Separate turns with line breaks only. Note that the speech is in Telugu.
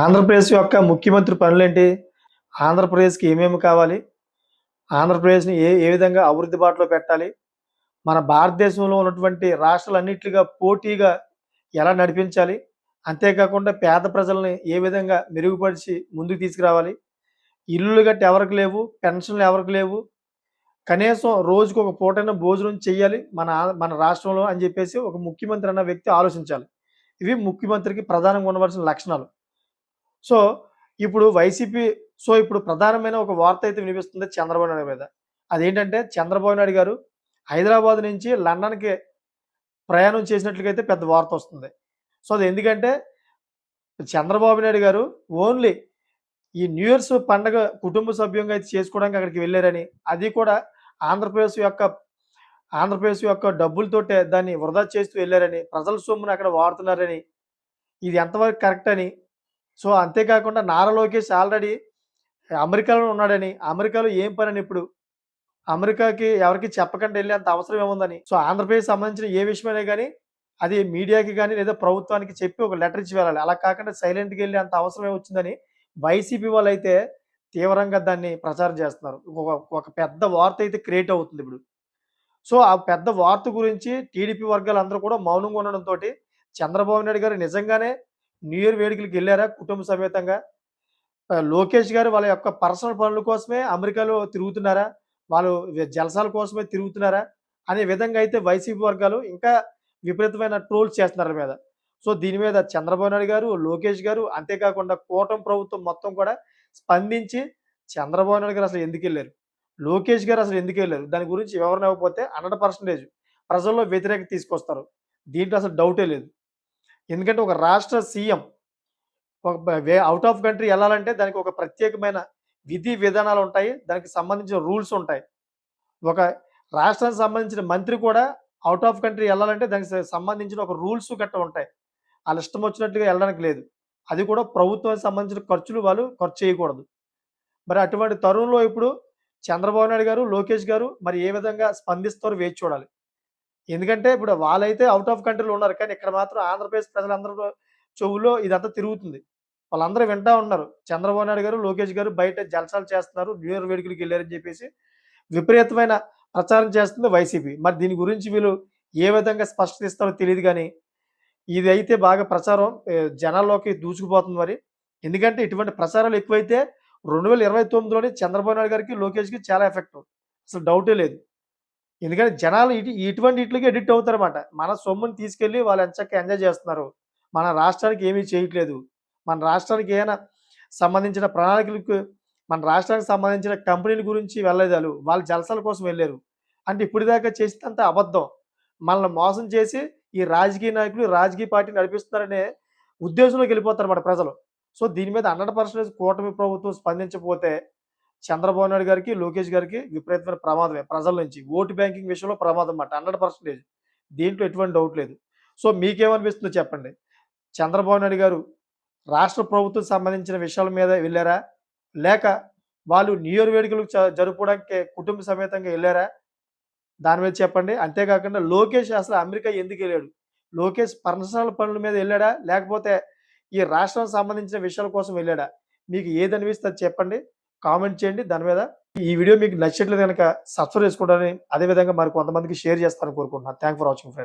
ఆంధ్రప్రదేశ్ యొక్క ముఖ్యమంత్రి పనులేంటి? ఆంధ్రప్రదేశ్కి ఏమేమి కావాలి? ఆంధ్రప్రదేశ్ని ఏ ఏ విధంగా అభివృద్ధి బాటలో పెట్టాలి? మన భారతదేశంలో ఉన్నటువంటి రాష్ట్రాలన్నింటిగా పోటీగా ఎలా నడిపించాలి? అంతేకాకుండా పేద ప్రజల్ని ఏ విధంగా మెరుగుపరిచి ముందుకు తీసుకురావాలి? ఇల్లులు గట్టి ఎవరికి లేవు? పెన్షన్లు ఎవరికి లేవు? కనీసం రోజుకు ఒక పూటైన భోజనం చేయాలి మన మన రాష్ట్రంలో అని చెప్పేసి ఒక ముఖ్యమంత్రి అన్న వ్యక్తి ఆలోచించాలి. ఇవి ముఖ్యమంత్రికి ప్రధానంగా ఉండవలసిన లక్షణాలు. సో ఇప్పుడు వైసీపీ సో ఇప్పుడు ప్రధానమైన ఒక వార్త అయితే వినిపిస్తుంది చంద్రబాబు నాయుడు మీద. అదేంటంటే చంద్రబాబు నాయుడు గారు హైదరాబాద్ నుంచి లండన్కి ప్రయాణం చేసినట్లుగైతే పెద్ద వార్త వస్తుంది. సో అది ఎందుకంటే చంద్రబాబు నాయుడు గారు ఓన్లీ ఈ న్యూ ఇయర్స్ పండగ కుటుంబ సభ్యంగా అయితే చేసుకోవడానికి అక్కడికి వెళ్ళారని అది కూడా ఆంధ్రప్రదేశ్ యొక్క ఆంధ్రప్రదేశ్ యొక్క డబ్బులతోటే దాన్ని వృధా చేస్తూ వెళ్ళారని ప్రజల సొమ్మును అక్కడ వాడుతున్నారని ఇది ఎంతవరకు కరెక్ట్ అని సో అంతేకాకుండా నారా లోకేష్ ఆల్రెడీ అమెరికాలో ఉన్నాడని అమెరికాలో ఏం పని అని ఇప్పుడు? అమెరికాకి ఎవరికి చెప్పకుండా వెళ్ళే అంత అవసరం ఏముందని? సో ఆంధ్రప్రదేశ్ సంబంధించిన ఏ విషయమైనా కానీ అది మీడియాకి కానీ లేదా ప్రభుత్వానికి చెప్పి ఒక లెటర్ ఇచ్చి వెళ్ళాలి. అలా కాకుండా సైలెంట్కి వెళ్ళి అంత అవసరం ఏమొచ్చిందని వైసీపీ వాళ్ళు అయితే తీవ్రంగా దాన్ని ప్రచారం చేస్తున్నారు. ఒక ఒక పెద్ద వార్త అయితే క్రియేట్ అవుతుంది ఇప్పుడు. సో ఆ పెద్ద వార్త గురించి టీడీపీ వర్గాలు అందరూ కూడా మౌనంగా ఉండడంతో చంద్రబాబు నాయుడు గారు నిజంగానే న్యూ ఇయర్ వేడుకలకు వెళ్ళారా కుటుంబ సమేతంగా? లోకేష్ గారు వాళ్ళ యొక్క పర్సనల్ పనుల కోసమే అమెరికాలో తిరుగుతున్నారా? వాళ్ళు జలసాల కోసమే తిరుగుతున్నారా? అనే విధంగా అయితే వైసీపీ వర్గాలు ఇంకా విపరీతమైన ట్రోల్స్ చేస్తున్నారు మీద. సో దీని మీద చంద్రబాబు నాయుడు గారు లోకేష్ గారు అంతేకాకుండా కూటమి ప్రభుత్వం మొత్తం కూడా స్పందించి చంద్రబాబు నాయుడు గారు అసలు ఎందుకు వెళ్ళారు? లోకేష్ గారు అసలు ఎందుకు వెళ్ళారు? దాని గురించి వివరణ ఇవ్వకపోతే హండ్రెడ్ పర్సంటేజ్ ప్రజల్లో వ్యతిరేకత తీసుకొస్తారు. దీంట్లో అసలు డౌటే లేదు. ఎందుకంటే ఒక రాష్ట్ర సీఎం ఒక వే అవుట్ ఆఫ్ కంట్రీ వెళ్ళాలంటే దానికి ఒక ప్రత్యేకమైన విధి విధానాలు ఉంటాయి. దానికి సంబంధించిన రూల్స్ ఉంటాయి. ఒక రాష్ట్రానికి సంబంధించిన మంత్రి కూడా అవుట్ ఆఫ్ కంట్రీ వెళ్ళాలంటే దానికి సంబంధించిన ఒక రూల్స్ గట్ట ఉంటాయి. వాళ్ళ ఇష్టం వచ్చినట్టుగా వెళ్ళడానికి లేదు. అది కూడా ప్రభుత్వానికి సంబంధించిన ఖర్చులు వాళ్ళు ఖర్చు చేయకూడదు. మరి అటువంటి తరుణంలో ఇప్పుడు చంద్రబాబు నాయుడు గారు లోకేష్ గారు మరి ఏ విధంగా స్పందిస్తారో వేచి చూడాలి. ఎందుకంటే ఇప్పుడు వాళ్ళైతే అవుట్ ఆఫ్ కంట్రీలో ఉన్నారు. కానీ ఇక్కడ మాత్రం ఆంధ్రప్రదేశ్ ప్రజలందరూ చెవులో ఇదంతా తిరుగుతుంది. వాళ్ళందరూ వింటా ఉన్నారు. చంద్రబాబు నాయుడు గారు లోకేష్ గారు బయట జలసాలు చేస్తున్నారు. న్యూ ఇయర్ వేడుకలకు వెళ్ళారని చెప్పేసి విపరీతమైన ప్రచారం చేస్తుంది వైసీపీ. మరి దీని గురించి వీళ్ళు ఏ విధంగా స్పష్టత ఇస్తారో తెలియదు కానీ ఇది అయితే బాగా ప్రచారం జనాల్లోకి దూసుకుపోతుంది మరి. ఎందుకంటే ఇటువంటి ప్రచారాలు ఎక్కువైతే రెండు వేల ఇరవై తొమ్మిదిలోనే చంద్రబాబు నాయుడు గారికి లోకేష్కి చాలా ఎఫెక్ట్. అసలు డౌటే లేదు. ఎందుకంటే జనాలు ఇటు ఇటువంటి ఇట్లకి ఎడిక్ట్ అవుతారన్నమాట. మన సొమ్ముని తీసుకెళ్ళి వాళ్ళు ఎంచక్క ఎంజాయ్ చేస్తున్నారు. మన రాష్ట్రానికి ఏమీ చేయట్లేదు. మన రాష్ట్రానికి ఏమైనా సంబంధించిన ప్రణాళికలకు మన రాష్ట్రానికి సంబంధించిన కంపెనీల గురించి వెళ్ళలేదు వాళ్ళు. వాళ్ళ జలసాల కోసం వెళ్ళారు. అంటే ఇప్పుడు దాకా చేసినంత అబద్ధం. మనల్ని మోసం చేసి ఈ రాజకీయ నాయకులు రాజకీయ పార్టీ నడిపిస్తున్నారనే ఉద్దేశంలోకి వెళ్ళిపోతారు మన ప్రజలు. సో దీని మీద హండ్రెడ్ పర్సెంటేజ్ కూటమి ప్రభుత్వం స్పందించకపోతే చంద్రబాబు నాయుడు గారికి లోకేష్ గారికి విపరీతమైన ప్రమాదమే. ప్రజల నుంచి ఓటు బ్యాంకింగ్ విషయంలో ప్రమాదం అన్నమాట. Hundred percentage. దీంట్లో ఎటువంటి డౌట్ లేదు. సో మీకేమనిపిస్తుందో చెప్పండి. చంద్రబాబు నాయుడు గారు రాష్ట్ర ప్రభుత్వం సంబంధించిన విషయాల మీద వెళ్ళారా? లేక వాళ్ళు న్యూ ఇయర్ వేడుకలు జరుపుకోవడానికి కుటుంబ సమేతంగా వెళ్ళారా? దాని మీద చెప్పండి. అంతేకాకుండా లోకేష్ అసలు అమెరికా ఎందుకు వెళ్ళాడు? లోకేష్ పర్సనల్ పనుల మీద వెళ్ళాడా? లేకపోతే ఈ రాష్ట్రం సంబంధించిన విషయాల కోసం వెళ్ళాడా? మీకు ఏది అనిపిస్తే అది చెప్పండి. కామెంట్ చేయండి. దాని మీద ఈ వీడియో మీకు నచ్చట్లేదు కనుక సబ్స్క్రైబ్ చేసుకోవడానికి అదేవిధంగా మరి కొంతమందికి షేర్ చేస్తారని కోరుకుంటున్నాను. Thank for watching friend